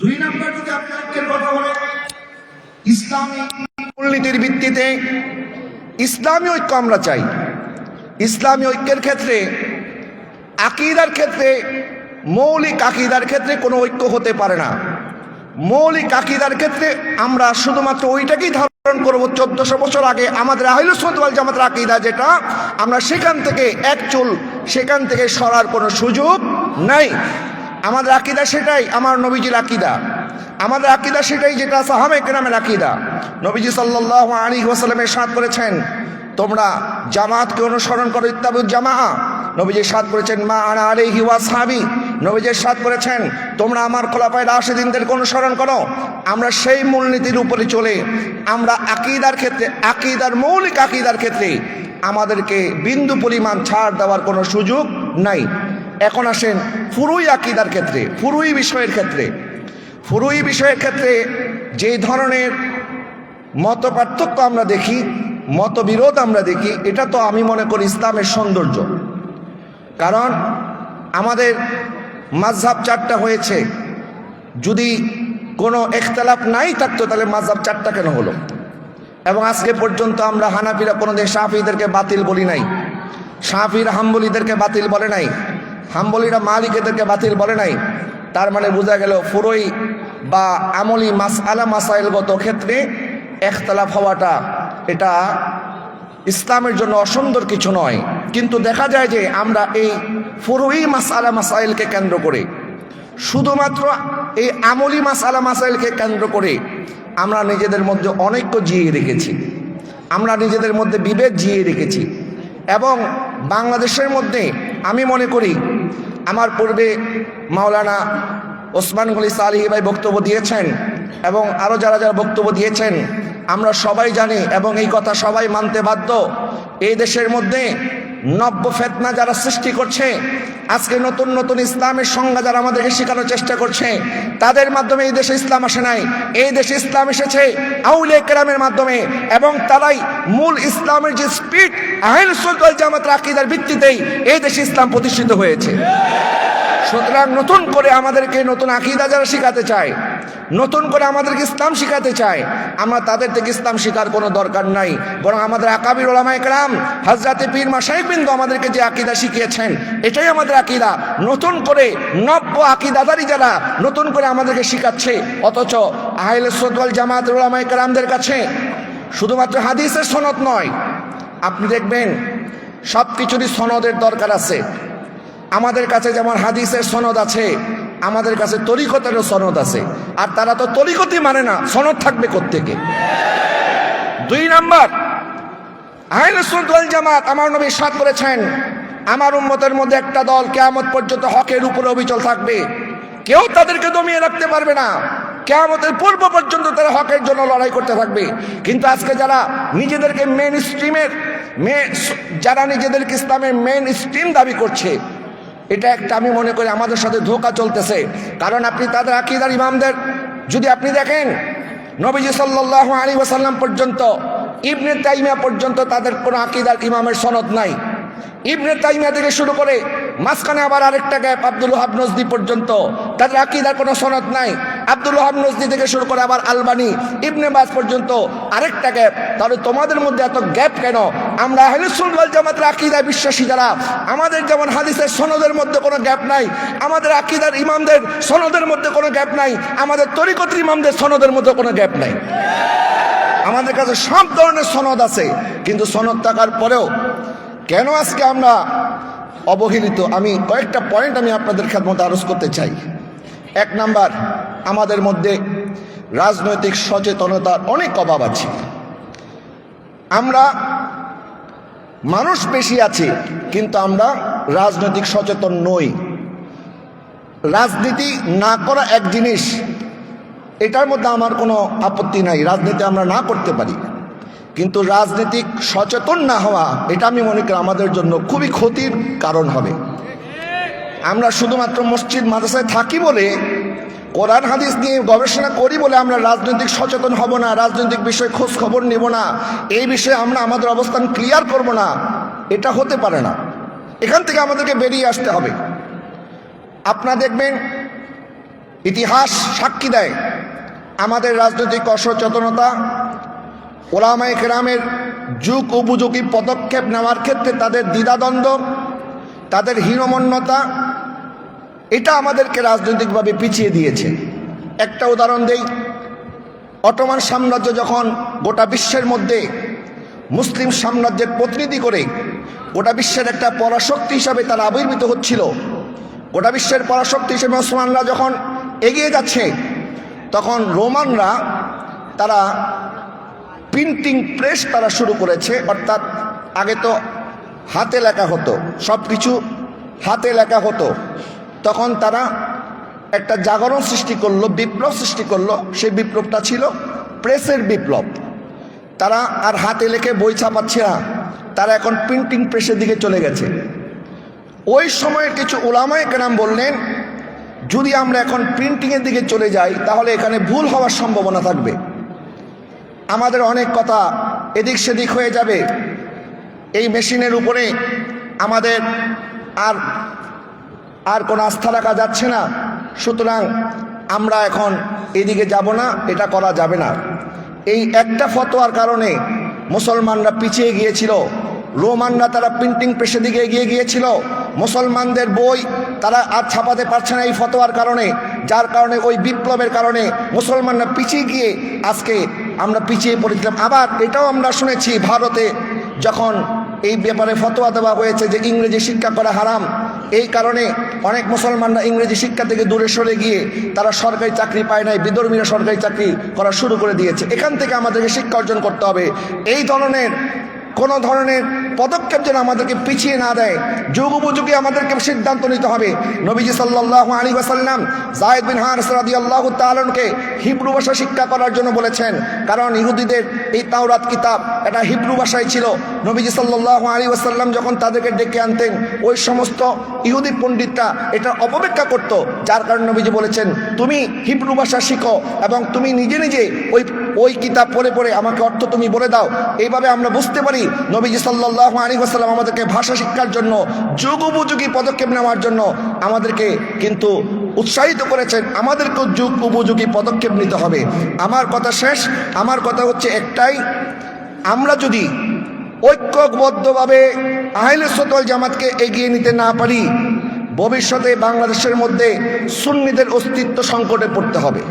দুই নম্বর যদি আপনি ঐক্যের কথা বলেন, ইসলামী মূলনীতির ভিত্তিতে ইসলামী ঐক্য আমরা চাই। ইসলামী ঐক্যের ক্ষেত্রে, আকিদার ক্ষেত্রে, মৌলিক আকিদার ক্ষেত্রে কোনো ঐক্য হতে পারে না। মৌলিক আকিদার ক্ষেত্রে আমরা শুধুমাত্র ওইটাকেই ধারণ করব, চোদ্দশো বছর আগে আমাদের আহিলুসমতওয়াল জামাতের আকিদা যেটা, আমরা সেখান থেকে এক সেখান থেকে সরার কোনো সুযোগ নাই। আমাদের আকিদা সেটাই, আমার নবীজির আকিদা। আমাদের আকিদা সেটাই, যেটা সাহাবে কেরামের আকিদা। নবীজি সাল্লাহ আলী ওয়াসালামের সাথ করেছেন, তোমরা জামাতকে অনুসরণ করো ইত্তাবুজ জামা নবীজি সাদ করেছেন, মা আনা আলাইহি ওয়াসহাবি নবীজি সাদ করেছেন, তোমরা আমার খোলাফায় রাশেদিনদেরকে অনুসরণ করো। আমরা সেই মূলনীতির উপরে চলে, আমরা আকিদার ক্ষেত্রে, আকিদার মৌলিক আকিদার ক্ষেত্রে আমাদেরকে বিন্দু পরিমাণ ছাড় দেওয়ার কোনো সুযোগ নাই। এখন আসেন ফুরুই আকিদার ক্ষেত্রে, ফুরুই বিষয়ের ক্ষেত্রে। ফুরুই বিষয়ের ক্ষেত্রে যে ধরনের মত পার্থক্য আমরা দেখি, মতবিরোধ আমরা দেখি, এটা তো আমি মনে করি ইসলামের সৌন্দর্য। কারণ আমাদের মাঝহাব চারটা হয়েছে। যদি কোনো এখতলাফ নাই থাকতো, তাহলে মাঝহাব চারটা কেন হলো? এবং আজকে পর্যন্ত আমরা হানাফিরা কোনোদিন সাফিদেরকে বাতিল বলি নাই। সাফির, হাম্বলিদেরকে বাতিল বলে নাই। হাম্বলিরা মালিকেদেরকে বাতিল বলে নাই। তার মানে বোঝা গেল ফুরই বা আমলি মাস আলা মাসাইলগত ক্ষেত্রে একতলাফ হওয়াটা এটা ইসলামের জন্য অসুন্দর কিছু নয়। কিন্তু দেখা যায় যে আমরা এই ফুরুই মাস আলা মাসাইলকে কেন্দ্র করে, শুধুমাত্র এই আমলি মাস আলা মাসাইলকে কেন্দ্র করে আমরা নিজেদের মধ্যে অনৈক্য জিয়ে রেখেছি। আমরা নিজেদের মধ্যে বিভেদ জিয়ে রেখেছি। এবং বাংলাদেশের মধ্যে আমি মনে করি আমার পূর্বে মাওলানা ওসমান গলি সালিহি ভাই বক্তব্য দিয়েছেন এবং আরও যারা যারা বক্তব্য দিয়েছেন, আমরা সবাই জানি এবং এই কথা সবাই মানতে বাধ্য। এই দেশের মধ্যে নব্য ফেতনা যারা সৃষ্টি করছে, আজকে নতুন নতুন ইসলামের সংজ্ঞা যারা আমাদেরকে শেখানোর চেষ্টা করছে, তাদের মাধ্যমে এই দেশে ইসলাম আসে নাই। এই দেশে ইসলাম এসেছে আউলে কেরামের মাধ্যমে এবং তারাই মূল ইসলামের যে স্পিড আইন সুলতাল জামাত রাকিদার ভিত্তিতেই এই দেশে ইসলাম প্রতিষ্ঠিত হয়েছে। সুতরাং নতুন করে আমাদেরকে নতুন আকিদা যারা শিখাতে চায়, নতুন করে আমাদেরকে ইসলাম শিখাতে চায়, আমরা তাদের থেকে ইসলাম শিখার কোনো দরকার নাই। বরং আমাদের আকাবির ওলামা একরাম হাজরাতে পীর মাসাইক বিন্দু আমাদেরকে যে আকিদা শিখিয়েছেন, এটাই আমাদের আকিদা। নতুন করে নব্য আকিদাদারি যারা নতুন করে আমাদেরকে শিখাচ্ছে, অথচ আহলে সদওয়াল জামাত ওলামা একরামদের কাছে শুধুমাত্র হাদিসের সনদ নয়, আপনি দেখবেন সব কিছুরই সনদের দরকার আছে। আমাদের কাছে যেমন হাদিসের সনদ আছে, আমাদের কাছে তরিকতেরও সনদ আছে। আর তারা তো তরিকতই মানে না, সনদ থাকবে কোত্থেকে? দুই নাম্বার আইন সুলতাল জামাত আমার নবী সাত করেছেন, আমার উম্মতের মধ্যে একটা দল কেয়ামত পর্যন্ত হকের উপরে অবিচল থাকবে। কেউ তাদেরকে দমিয়ে রাখতে পারবে না। কেয়ামতের পূর্ব পর্যন্ত তারা হকের জন্য লড়াই করতে থাকবে। কিন্তু আজকে যারা নিজেদেরকে মেন স্ট্রিমের মে যারা নিজেদেরকে ইসলামের মেন স্ট্রিম দাবি করছে এটা একটা আমি মনে করি আমাদের সাথে ধোকা চলতেছে। কারণ আপনি তাদের আকিদার ইমামদের, যদি আপনি দেখেন, নবীজি সাল্লাহ আলী ওয়াসাল্লাম পর্যন্ত, ইবনে তাইমিয়া পর্যন্ত তাদের কোনো আকিদার ইমামের সনদ নাই। ইবনে তাইমিয়া থেকে শুরু করে মাঝখানে আবার আরেকটা গ্যাপ আব্দুল হাব নজদি পর্যন্ত তাদের আকিদার কোনো সনদ নাই। আব্দুল ওহাব নজদি থেকে শুরু করে আবার আলবানি, ইবনে বাস পর্যন্ত আরেকটা গ্যাপ তাহলে তোমাদের মধ্যে এত গ্যাপ কেন? আমরা আহলুসুল জামাতের আকিদায় বিশ্বাসী যারা, আমাদের যেমন হাদিসের সনদের মধ্যে কোনো গ্যাপ নাই, আমাদের আকিদার ইমামদের সনদের মধ্যে কোনো গ্যাপ নাই, আমাদের তরিকতের ইমামদের সনদের মধ্যে কোনো গ্যাপ নাই। আমাদের কাছে সব ধরনের সনদ আছে, কিন্তু সনদ থাকার পরেও কেন আজকে আমরা অবহেলিত? আমি কয়েকটা পয়েন্ট আমি আপনাদের খেদমত আরজ করতে চাই। এক নাম্বার আমাদের মধ্যে রাজনৈতিক সচেতনতার অনেক অভাব আছে। আমরা মানুষ বেশি আছে, কিন্তু আমরা রাজনৈতিক সচেতন নই। রাজনীতি না করা এক জিনিস, এটার মধ্যে আমার কোনো আপত্তি নাই, রাজনীতি আমরা না করতে পারি। কিন্তু রাজনৈতিক সচেতন না হওয়া, এটা আমি মনে করি আমাদের জন্য খুবই ক্ষতির কারণ হবে। আমরা শুধুমাত্র মসজিদ, মাদ্রাসায় থাকি বলে কোরআন হাদিস নিয়ে গবেষণা করি বলে আমরা রাজনৈতিক সচেতন হব না, রাজনৈতিক বিষয়ে খোঁজ খবর নেব না। এই বিষয়ে আমরা আমাদের অবস্থান ক্লিয়ার করব না, এটা হতে পারে না। এখান থেকে আমাদেরকে বেরিয়ে আসতে হবে। আপনারা দেখবেন, ইতিহাস সাক্ষী দেয় আমাদের রাজনৈতিক অসচেতনতা। ওলামায় কেরামের যুগ উপযোগী পদক্ষেপ নেওয়ার ক্ষেত্রে তাদের দ্বিধাদ্বন্দ্ব, তাদের হীনমন্যতা এটা আমাদেরকে রাজনৈতিকভাবে পিছিয়ে দিয়েছে। একটা উদাহরণ দেই। অটোমান সাম্রাজ্য যখন গোটা বিশ্বের মধ্যে মুসলিম সাম্রাজ্যের প্রতিনিধি করে গোটা বিশ্বের একটা পরাশক্তি হিসাবে তারা আবির্ভূত হচ্ছিল, গোটা বিশ্বের পরাশক্তি হিসেবে মুসলমানরা যখন এগিয়ে যাচ্ছে, তখন রোমানরা তারা প্রিন্টিং প্রেস তারা শুরু করেছে, অর্থাৎ আগে তো হাতে লেখা হতো সব কিছু হাতে লেখা হতো। তখন তারা একটা জাগরণ সৃষ্টি করল, বিপ্লব সৃষ্টি করল। সেই বিপ্লবটা ছিল প্রেসের বিপ্লব। তারা আর হাতে লেখে বই ছাপাচ্ছে না। তারা এখন প্রিন্টিং প্রেসের দিকে চলে গেছে। ওই সময়ের কিছু ওলামায় কেরাম বললেন, যদি আমরা এখন প্রিন্টিংয়ের দিকে চলে যাই, তাহলে এখানে ভুল হওয়ার সম্ভাবনা থাকবে। আমাদের অনেক কথা এদিক সেদিক হয়ে যাবে। এই মেশিনের উপরে আমাদের আর আর কোনো আস্থা রাখা যাচ্ছে না। সুতরাং আমরা এখন এদিকে যাব না, এটা করা যাবে না। এই একটা ফতোয়ার কারণে মুসলমানরা পিছিয়ে গিয়েছিল। রোমানরা তারা প্রিন্টিং প্রেসের দিকে এগিয়ে গিয়েছিল। মুসলমানদের বই তারা আর ছাপাতে পারছে না এই ফতোয়ার কারণে, যার কারণে ওই বিপ্লবের কারণে মুসলমানরা পিছিয়ে গিয়ে আজকে আমরা পিছিয়ে পড়েছিলাম। আবার এটাও আমরা শুনেছি ভারতে যখন এই ব্যাপারে ফতোয়া দেওয়া হয়েছে যে ইংরেজি শিক্ষা করা হারাম এই কারণে অনেক মুসলমানরা ইংরেজি শিক্ষা থেকে দূরে সরে গিয়ে তারা সরকারি চাকরি পায় নাই বিধর্মীরা সরকারি চাকরি করা শুরু করে দিয়েছে। এখান থেকে আমাদেরকে শিক্ষা অর্জন করতে হবে। এই ধরনের কোনো ধরনের পদক্ষেপ যেন আমাদেরকে পিছিয়ে না দেয়। যুগ উপযোগী আমাদেরকে সিদ্ধান্ত নিতে হবে। নবীজি সাল্লাহ আলী ওয়াসাল্লাম জায়দ বিন হার সরাদি আল্লাহ তালনকে হিব্রু ভাষা শিক্ষা করার জন্য বলেছেন। কারণ ইহুদিদের এই তাওরাত কিতাব এটা হিব্রু ভাষায় ছিল। নবীজি সাল্লাহ আলী ওয়াসাল্লাম যখন তাদেরকে ডেকে আনতেন, ওই সমস্ত ইহুদি পণ্ডিতরা এটা অপব্যাখ্যা করত। যার কারণে নবীজি বলেছেন, তুমি হিব্রু ভাষা শিখো এবং তুমি নিজে নিজে ওই ওই কিতাব পড়ে পড়ে আমাকে অর্থ তুমি বলে দাও। এইভাবে আমরা বুঝতে পারি নবীজি সাল্লাহ আলী আসাল্লাম আমাদেরকে ভাষা শিক্ষার জন্য, যুগ উপযোগী পদক্ষেপ নেওয়ার জন্য আমাদেরকে কিন্তু উৎসাহিত করেছেন। আমাদেরকেও যুগ উপযোগী পদক্ষেপ নিতে হবে। আমার কথা শেষ। আমার কথা হচ্ছে একটাই, আমরা যদি ঐক্যবদ্ধভাবে আহলে সতল জামাতকে এগিয়ে নিতে না পারি, ভবিষ্যতে বাংলাদেশের মধ্যে সুন্নিদের অস্তিত্ব সংকটে পড়তে হবে।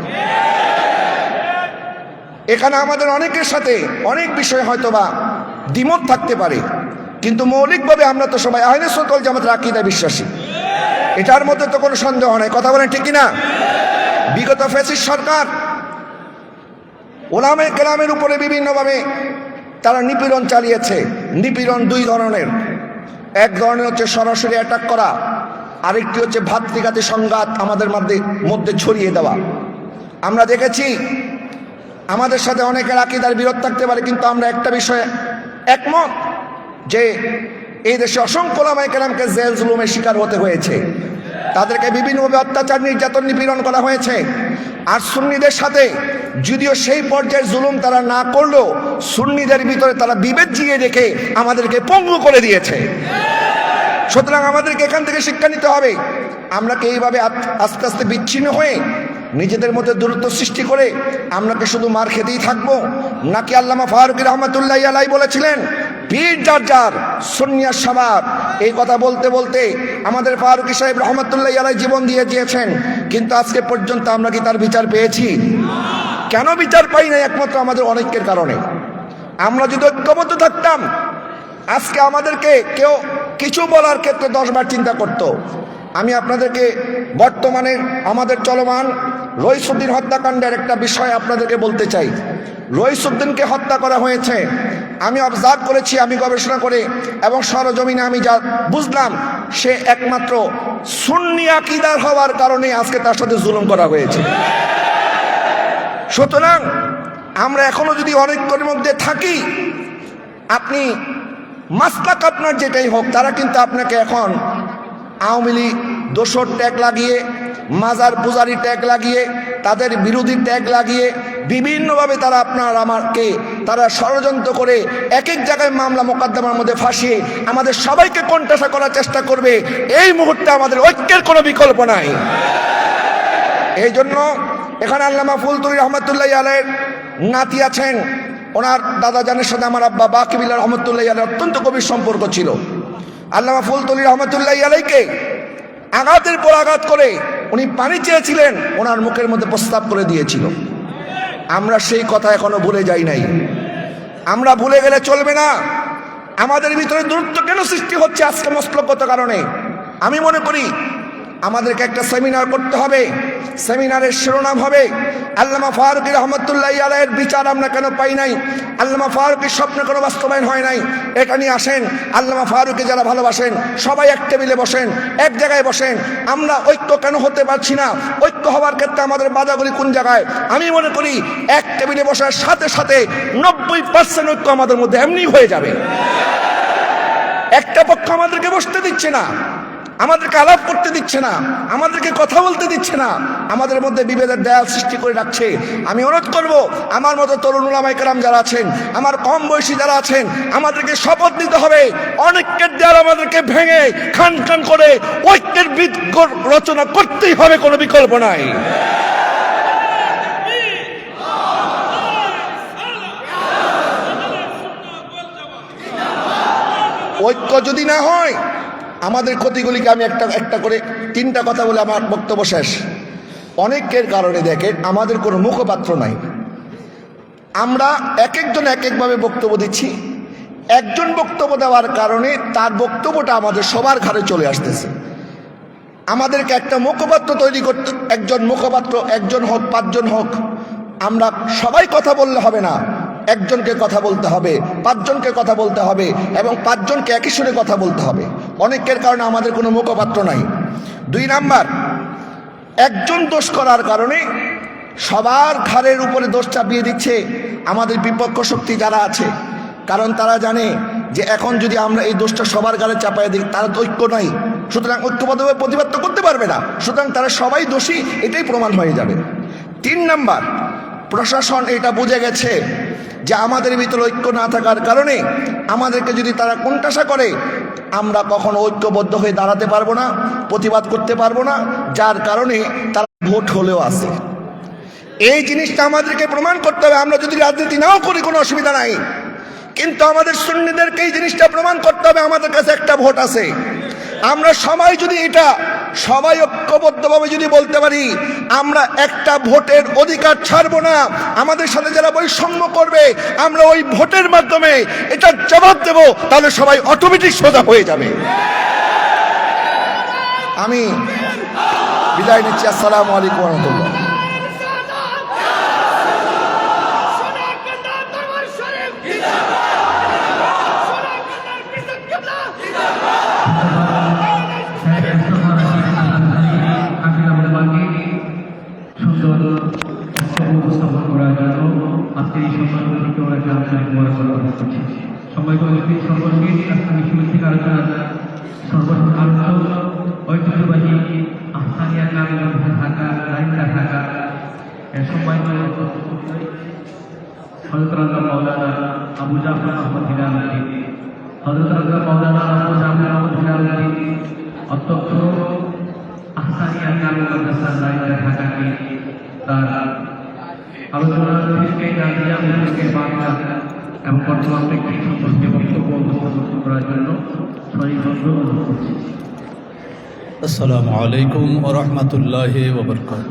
এখানে আমাদের অনেকের সাথে অনেক বিষয় হয়তোবা দ্বিমত থাকতে পারে। কিন্তু মৌলিকভাবে আমরা তো সবাই আহলে সতল জামাত রাকিদা বিশ্বাসী। এটার মধ্যে তো কোনো সন্দেহ নাই। কথা বলেন ঠিক না বিগত ফেসিস সরকার ওলামে কেরামের উপরে বিভিন্নভাবে তারা নিপীড়ন চালিয়েছে। নিপীড়ন দুই ধরনের। এক ধরনের হচ্ছে সরাসরি অ্যাটাক করা, আরেকটি হচ্ছে ভাতৃঘাতী সংঘাত আমাদের মধ্যে মধ্যে ছড়িয়ে দেওয়া। আমরা দেখেছি, আমাদের সাথে অনেকের আকিদার বিরোধ থাকতে পারে, কিন্তু আমরা একটা বিষয়ে একমত যে এই দেশে অসংখ্য লামাই কেরামকে জেল জুলুমের শিকার হতে হয়েছে। তাদেরকে বিভিন্নভাবে অত্যাচার, নির্যাতন, নিপীড়ন করা হয়েছে। আর সুন্নিদের সাথে যদিও সেই পর্যায়ের জুলুম তারা না করলেও সুন্নিদের ভিতরে তারা বিভেদ জিয়ে রেখে আমাদেরকে পঙ্গু করে দিয়েছে। সুতরাং আমাদেরকে এখান থেকে শিক্ষা নিতে হবে। আমরা কি এইভাবে আস্তে আস্তে বিচ্ছিন্ন হয়ে নিজেদের মধ্যে দূরত্ব সৃষ্টি করে আমরা কি শুধু মার খেতেই থাকব? নাকি আল্লামা ফারুক রহমতুল্লাহ আলাই বলেছিলেন, পীর যার যার সন্ন্যাস সাবার এই কথা বলতে বলতে আমাদের ফারুকি সাহেব রহমতুল্লাহ আলাই জীবন দিয়ে দিয়েছেন, কিন্তু আজকে পর্যন্ত আমরা কি তার বিচার পেয়েছি? কেন বিচার পাই না একমাত্র আমাদের অনেকের কারণে? আমরা যদি ঐক্যবদ্ধ থাকতাম, আজকে আমাদেরকে কেউ কিছু বলার ক্ষেত্রে দশবার চিন্তা করত। আমি আপনাদেরকে বর্তমানে আমাদের চলমান রইসুদ্দিন হত্যাকাণ্ডের একটা বিষয় আপনাদেরকে বলতে চাই। রইসুদ্দিনকে হত্যা করা হয়েছে। আমি অবজার্ভ করেছি, আমি গবেষণা করে, এবং সরজমিনে আমি যা বুঝলাম, সে একমাত্র সুন্নি আকিদার হওয়ার কারণে আজকে তার সাথে জুলুম করা হয়েছে। সুতরাং আমরা এখনও যদি অনেকের মধ্যে থাকি, আপনি মাস্তাক আপনার যেটাই হোক, তারা কিন্তু আপনাকে এখন আওয়ামী লীগ দোসর ট্যাগ লাগিয়ে মাজার পূজারি ট্যাগ লাগিয়ে, তাদের বিরোধী ট্যাগ লাগিয়ে, বিভিন্নভাবে তারা আপনার আমাকে, তারা ষড়যন্ত্র করে এক এক জায়গায় মামলা মোকদ্দমার মধ্যে ফাঁসিয়ে আমাদের সবাইকে কণ্ঠাসা করার চেষ্টা করবে। এই মুহূর্তে আমাদের ঐক্যের কোনো বিকল্প নাই। এই জন্য এখানে আল্লামা ফুলতুলি রহমতুল্লাহ আলের নাতি আছেন। ওনার দাদা জানের সাথে আমার আব্বা বাকিবিল্লা রহমতুল্লাহ আলের অত্যন্ত গভীর সম্পর্ক ছিল। আল্লামা ফুলতুলি রহমতুল্লাহ আলাইকে আঘাতের পর আঘাত করে উনি পানি চেয়েছিলেন, ওনার মুখের মধ্যে প্রস্তাব করে দিয়েছিল। আমরা সেই কথা এখনও ভুলে যাই নাই। আমরা ভুলে গেলে চলবে না। আমাদের ভিতরে দূরত্ব কেন সৃষ্টি হচ্ছে আজকে মস্কলগত কারণে? আমি মনে করি আমাদেরকে একটা সেমিনার করতে হবে। সেমিনারের শিরোনাম হবে, আল্লামা ফারুকি রহমতুল্লাহ আলাইয়ের বিচার আমরা কেন পাই নাই? আল্লামা ফারুকের স্বপ্ন কোনো বাস্তবায়ন হয় নাই? এটা নিয়ে আসেন, আল্লামা ফারুকে যারা ভালোবাসেন, সবাই এক টেবিলে বসেন, এক জায়গায় বসেন। আমরা ঐক্য কেন হতে পারছি না? ঐক্য হওয়ার ক্ষেত্রে আমাদের বাধাগুলি কোন জায়গায়? আমি মনে করি, এক টেবিলে বসার সাথে সাথে নব্বই পার্সেন্ট ঐক্য আমাদের মধ্যে এমনি হয়ে যাবে। একটা পক্ষ আমাদেরকে বসতে দিচ্ছে না। আমাদেরকে আলাপ করতে দিচ্ছে না, আমাদেরকে কথা বলতে দিচ্ছে না, আমাদের মধ্যে বিভেদের দেয়াল সৃষ্টি করে রাখছে। আমি অনুরোধ করব, আমার মতো তরুণ ওলামাইকারাম যারা আছেন, আমার কম বয়সী যারা আছেন, আমাদেরকে শপথ নিতে হবে, অনেকের দেয়াল আমাদেরকে ভেঙে খান খান করে ঐক্যের গ- রচনা করতেই হবে, কোনো বিকল্প নাই। ঐক্য যদি না হয় আমাদের ক্ষতিগুলিকে আমি একটা একটা করে তিনটা কথা বলে আমার বক্তব্য শেষ। অনেকের কারণে দেখেন আমাদের কোনো মুখপাত্র নাই। আমরা এক একজন এক একভাবে বক্তব্য দিচ্ছি। একজন বক্তব্য দেওয়ার কারণে তার বক্তব্যটা আমাদের সবার ঘরে চলে আসতেছে। আমাদেরকে একটা মুখপাত্র তৈরি করতে, একজন মুখপাত্র, একজন হোক, পাঁচজন হোক, আমরা সবাই কথা বললে হবে না। একজনকে কথা বলতে হবে, পাঁচজনকে কথা বলতে হবে এবং পাঁচজনকে একই সুরে কথা বলতে হবে। অনেকের কারণে আমাদের কোনো মুখপাত্র নাই। দুই নাম্বার, একজন দোষ করার কারণে সবার ঘাড়ের উপরে দোষ চাপিয়ে দিচ্ছে আমাদের বিপক্ষ শক্তি যারা আছে। কারণ তারা জানে যে এখন যদি আমরা এই দোষটা সবার ঘাড়ে চাপাই দিই, তারা তো ঐক্য নাই। সুতরাং ঐক্যবদ্ধভাবে প্রতিবাদ তো করতে পারবে না। সুতরাং তারা সবাই দোষী, এটাই প্রমাণ হয়ে যাবে। তিন নাম্বার, প্রশাসন এটা বুঝে গেছে যে আমাদের ভিতরে ঐক্য না থাকার কারণে আমাদেরকে যদি তারা কোনটাসা করে, আমরা কখনো ঐক্যবদ্ধ হয়ে দাঁড়াতে পারব না, প্রতিবাদ করতে পারব না, যার কারণে তারা ভোট হলেও আসে এই জিনিসটা আমাদেরকে প্রমাণ করতে হবে। আমরা যদি রাজনীতি নাও করি, কোনো অসুবিধা নাই। কিন্তু আমাদের সুন্নিদেরকে এই জিনিসটা প্রমাণ করতে হবে, আমাদের কাছে একটা ভোট আছে। আমরা সবাই যদি এটা সবাই ঐক্যবদ্ধভাবে যদি বলতে পারি, আমরা একটা ভোটের অধিকার ছাড়বো না। আমাদের সাথে যারা বৈষম্য করবে, আমরা ওই ভোটের মাধ্যমে এটা জবাব দেব, তাহলে সবাই অটোমেটিক সোজা হয়ে যাবে। আমি বিদায় নিচ্ছি। আসসালামু আলাইকুম রহমতুল্লাহ। হজরত মৌলানা আবু জাফর আহমদ হিলালুদ্দিন হজরত মৌলানা আবু জাফর আহমদ হিলালুদ্দিন অধ্যক্ষ আহসানিয়া কামিল মাদ্রাসা লাইনটা ঢাকাকে তার আলোচনা থেকে করছি আসসালামু আলাইকুম ওরহমতুল্লাহ ওবরকাত